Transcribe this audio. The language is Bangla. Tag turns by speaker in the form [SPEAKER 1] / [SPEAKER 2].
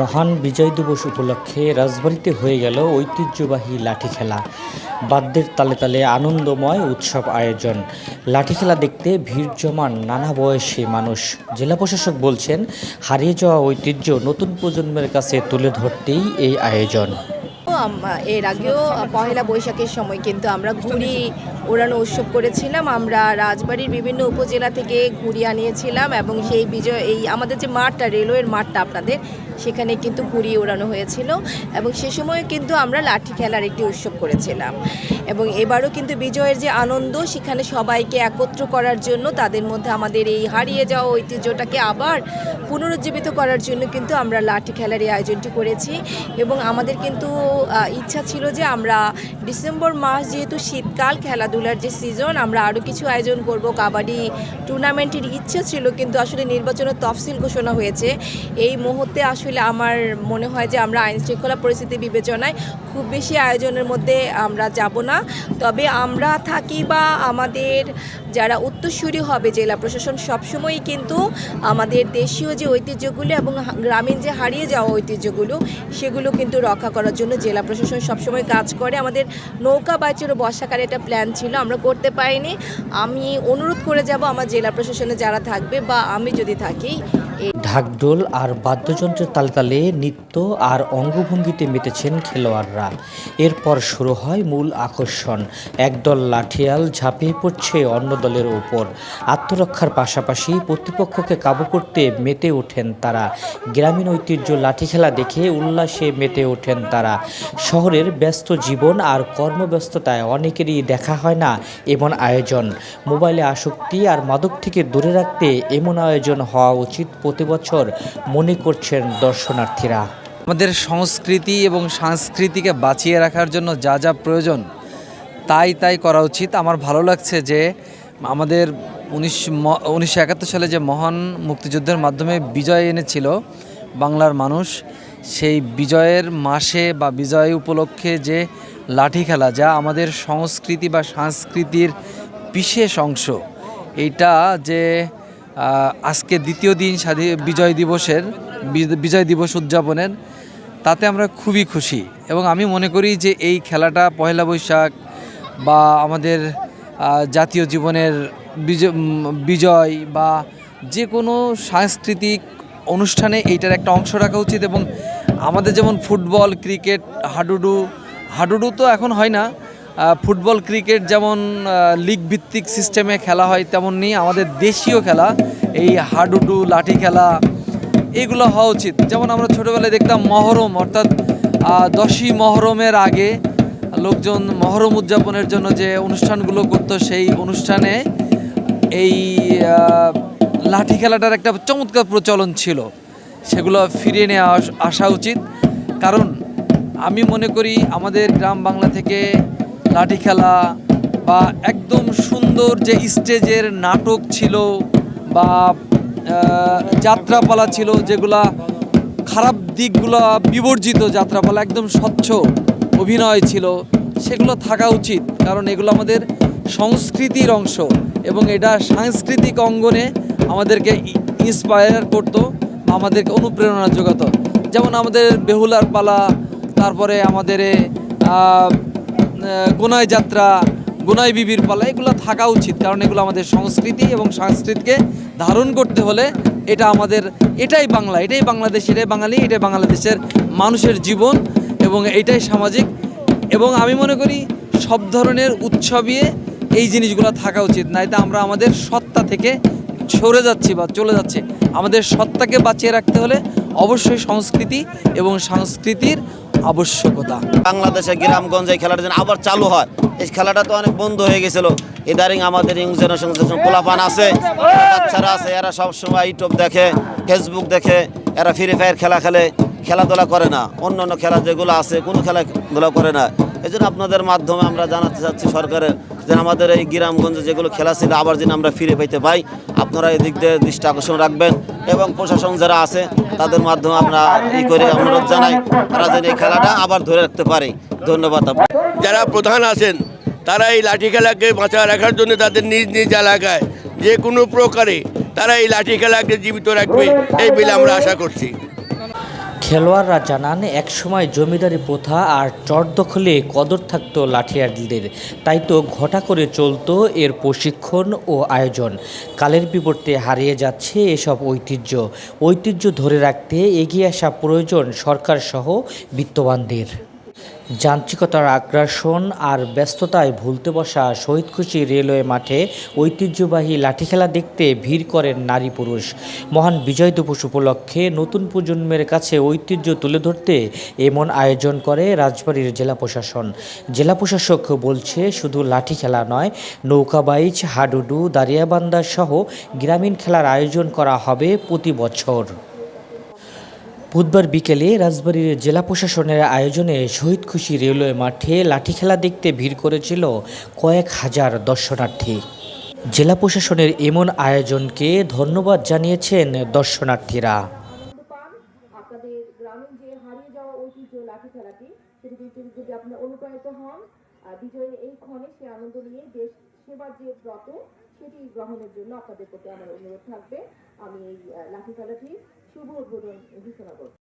[SPEAKER 1] মহান বিজয় দিবস উপলক্ষে রাজবাড়িতে হয়ে গেল ঐতিহ্যবাহী লাঠি খেলা। বাদ্যের তালে তালে আনন্দময় উৎসব আয়োজন। লাঠি খেলা দেখতে ভিড় জমান নানা বয়সী মানুষ। জেলা প্রশাসক বলছেন, হারিয়ে যাওয়া ঐতিহ্য নতুন প্রজন্মের কাছে তুলে ধরতেই এই আয়োজন।
[SPEAKER 2] এর আগেও পহেলা বৈশাখের সময় কিন্তু আমরা ঘুড়ি ওড়ানো উৎসব করেছিলাম। আমরা রাজবাড়ির বিভিন্ন উপজেলা থেকে ঘুড়ি আনিয়েছিলাম এবং সেই বিজয়, এই আমাদের যে মাঠটা, রেলওয়ের মাঠটা আপনাদের সেখানে কিন্তু ঘুড়ি ওড়ানো হয়েছিল এবং সে সময় কিন্তু আমরা লাঠি খেলার একটি উৎসব করেছিলাম। এবং এবারও কিন্তু বিজয়ের যে আনন্দ, সেখানে সবাইকে একত্র করার জন্য, তাদের মধ্যে আমাদের এই হারিয়ে যাওয়া ঐতিহ্যটাকে আবার পুনরুজ্জীবিত করার জন্য কিন্তু আমরা লাঠি খেলার এই আয়োজনটি করেছি। এবং আমাদের কিন্তু ইচ্ছা ছিল যে আমরা ডিসেম্বর মাস যেহেতু শীতকাল, খেলাধুলার যে সিজন, আমরা আরও কিছু আয়োজন করব। কাবাডি টুর্নামেন্টের ইচ্ছা ছিল কিন্তু আসলে নির্বাচনের তফসিল ঘোষণা হয়েছে। এই মুহূর্তে আসলে আমার মনে হয় যে আমরা আইন শৃঙ্খলা পরিস্থিতি বিবেচনায় খুব বেশি আয়োজনের মধ্যে আমরা যাব না। তবে আমরা থাকি বা আমাদের যারা উত্তরসূরি হবে জেলা প্রশাসন সবসময়ই কিন্তু আমাদের দেশীয় যে ঐতিহ্যগুলো এবং গ্রামীণ যে হারিয়ে যাওয়া ঐতিহ্যগুলো সেগুলো কিন্তু রক্ষা করার জন্য জেলা প্রশাসন সবসময় কাজ করে। আমাদের নৌকা বাইচেরও বর্ষাকালে একটা প্ল্যান ছিল, আমরা করতে পারিনি। আমি অনুরোধ করে যাব আমার জেলা প্রশাসনে যারা থাকবে বা আমি যদি থাকি
[SPEAKER 1] ঢাকঢোল আর বাদ্যযন্ত্রের তালে তালে নৃত্য আর অঙ্গভঙ্গিতে মেতেছেন খেলোয়াড়রা। এরপর শুরু হয় মূল আকর্ষণ। একদল লাঠিয়াল ঝাঁপিয়ে পড়ছে অন্য দলের ওপর। আত্মরক্ষার পাশাপাশি প্রতিপক্ষকে কাবু করতে মেতে ওঠেন তারা। গ্রামীণ ঐতিহ্য লাঠি খেলা দেখে উল্লাসে মেতে ওঠেন তারা। শহরের ব্যস্ত জীবন আর কর্মব্যস্ততায় অনেকেরই দেখা হয় না এমন আয়োজন। মোবাইলে আসক্তি আর মাদক থেকে দূরে রাখতে এমন আয়োজন হওয়া উচিত প্রতি বছর মনে করছেন দর্শনার্থীরা।
[SPEAKER 3] আমাদের সংস্কৃতি এবং সংস্কৃতিকে বাঁচিয়ে রাখার জন্য যা যা প্রয়োজন, তাই তাই করা উচিত। আমার ভালো লাগছে যে আমাদের উনিশ উনিশশো একাত্তর সালে যে মহান মুক্তিযুদ্ধের মাধ্যমে বিজয় এনেছিল বাংলার মানুষ, সেই বিজয়ের মাসে বা বিজয় উপলক্ষে যে লাঠি খেলা, যা আমাদের সংস্কৃতি বা সংস্কৃতির বিশেষ অংশ, এইটা যে আজকে দ্বিতীয় দিন স্বাধী বিজয় দিবসের বিজয় দিবস উদযাপনের, তাতে আমরা খুবই খুশি। এবং আমি মনে করি যে এই খেলাটা পয়লা বৈশাখ বা আমাদের জাতীয় জীবনের বিজয় বা যে কোনো সাংস্কৃতিক অনুষ্ঠানে এইটার একটা অংশ রাখা উচিত। এবং আমাদের যেমন ফুটবল, ক্রিকেট, হাডুডু হাডুডু তো এখন হয় না ফুটবল, ক্রিকেট যেমন লিগ ভিত্তিক সিস্টেমে খেলা হয় তেমনি আমাদের দেশীয় খেলা, এই হাডুডু, লাঠি খেলা, এগুলো হওয়া উচিত। যেমন আমরা ছোটোবেলায় দেখতাম মহরম, অর্থাৎ দশই মহরমের আগে লোকজন মহরম উদযাপনের জন্য যে অনুষ্ঠানগুলো করতো, সেই অনুষ্ঠানে এই লাঠি খেলাটার একটা চমৎকার প্রচলন ছিল। সেগুলো ফিরিয়ে নিয়ে আসা উচিত। কারণ, আমি মনে করি আমাদের গ্রাম বাংলা থেকে লাঠি খেলা বা একদম সুন্দর যে স্টেজের নাটক ছিল বা যাত্রাপালা ছিল, যেগুলা খারাপ দিকগুলো বিবর্জিত যাত্রাপালা, একদম স্বচ্ছ অভিনয় ছিল, সেগুলো থাকা উচিত। কারণ এগুলো আমাদের সংস্কৃতির অংশ এবং এটা সাংস্কৃতিক অঙ্গনে আমাদেরকে ইন্সপায়ার করতো, আমাদেরকে অনুপ্রেরণা যোগাতো। যেমন আমাদের বেহুলার পালা, তারপরে আমাদের গোনাই যাত্রা গোনাই বিবির পালা, এগুলো থাকা উচিত। কারণ এগুলো আমাদের সংস্কৃতি এবং সংস্কৃতিকে ধারণ করতে হলে এটা আমাদের, এটাই বাংলা, এটাই বাংলাদেশ, এটাই বাঙালি, এটাই বাংলাদেশের মানুষের জীবন এবং এটাই সামাজিক। এবং আমি মনে করি সব ধরনের উৎসবে এই জিনিসগুলো থাকা উচিত। নাইতে আমরা আমাদের সত্তা থেকে সরে যাচ্ছি বা চলে যাচ্ছে। আমাদের সত্তাকে বাঁচিয়ে রাখতে হলে অবশ্যই সংস্কৃতি এবং সংস্কৃতির আবশ্যকতা।
[SPEAKER 4] বাংলাদেশে গ্রামগঞ্জে খেলাটা যেন আবার চালু হয়। এই খেলাটা তো অনেক বন্ধ হয়ে গেছিল। ইদারিং আমাদের ইয়ং জেনারেশন পোলাপান আছে বাচ্চারা আছে, এরা সবসময় ইউটিউব দেখে ফেসবুক দেখে, এরা ফ্রি ফায়ার খেলা খেলে, খেলাধুলা করে না। অন্য অন্য খেলা যেগুলো আছে, কোনো খেলাধুলা করে না। এই জন্য আপনাদের মাধ্যমে আমরা জানাতে চাচ্ছি সরকারের যে আমাদের এই গ্রামগঞ্জে যেগুলো খেলা ছিল, আবার যেন আমরা ফিরে পাইতে পাই। আপনারা এদিক দিয়ে দৃষ্টি আকর্ষণ রাখবেন। এবং প্রশাসন যারা আছে, তাদের মাধ্যমে আমরা ই করে অনুরোধ জানাই, তারা যেন এই খেলাটা আবার ধরে রাখতে পারে। ধন্যবাদ আপনাকে।
[SPEAKER 5] যারা প্রধান আছেন, তারা এই লাঠি খেলাকে বাঁচা রাখার জন্য তাদের নিজ নিজ এলাকায় যে কোনো প্রকারে তারা এই লাঠি খেলাকে জীবিত রাখবে, এই বলে আমরা আশা করছি।
[SPEAKER 1] খেলোয়াড়রা জানান, একসময় জমিদারি প্রথা আর চট দখলে কদর থাকত লাঠিয়ালদের তাই তো ঘটা করে চলত এর প্রশিক্ষণ ও আয়োজন। কালের বিবর্তে হারিয়ে যাচ্ছে এসব ঐতিহ্য। ঐতিহ্য ধরে রাখতে এগিয়ে আসা প্রয়োজন সরকার সহ বিত্তবানদের। যান্ত্রিকতার আগ্রাসন আর ব্যস্ততায় ভুলতে বসা শহীদ খুশি রেলওয়ে মাঠে ঐতিহ্যবাহী লাঠি খেলা দেখতে ভিড় করেন নারী পুরুষ। মহান বিজয় দিবস উপলক্ষে নতুন প্রজন্মের কাছে ঐতিহ্য তুলে ধরতে এমন আয়োজন করে রাজবাড়ির জেলা প্রশাসন। জেলা প্রশাসক বলছে, শুধু লাঠি খেলা নয় নৌকাবাইচ হাডুডু, দাঁড়িয়াবান্ধা সহ গ্রামীণ খেলার আয়োজন করা হবে প্রতি বছর। বুধবার বিকেলে রাজবাড়ির জেলা প্রশাসনের আয়োজনে শহীদ খুশি রেলওয়ে মাঠে লাঠি খেলা দেখতে ভিড় করেছিল কয়েক হাজার দর্শনার্থী। জেলা প্রশাসনের এমন আয়োজনকে ধন্যবাদ জানিয়েছেন দর্শনার্থীরা।
[SPEAKER 6] সেটি গ্রহণের জন্য আপনাদের প্রতি আমার অনুরোধ থাকবে। আমি এই লাঠি খেলাটি শুভ উদ্বোধন ঘোষণা করব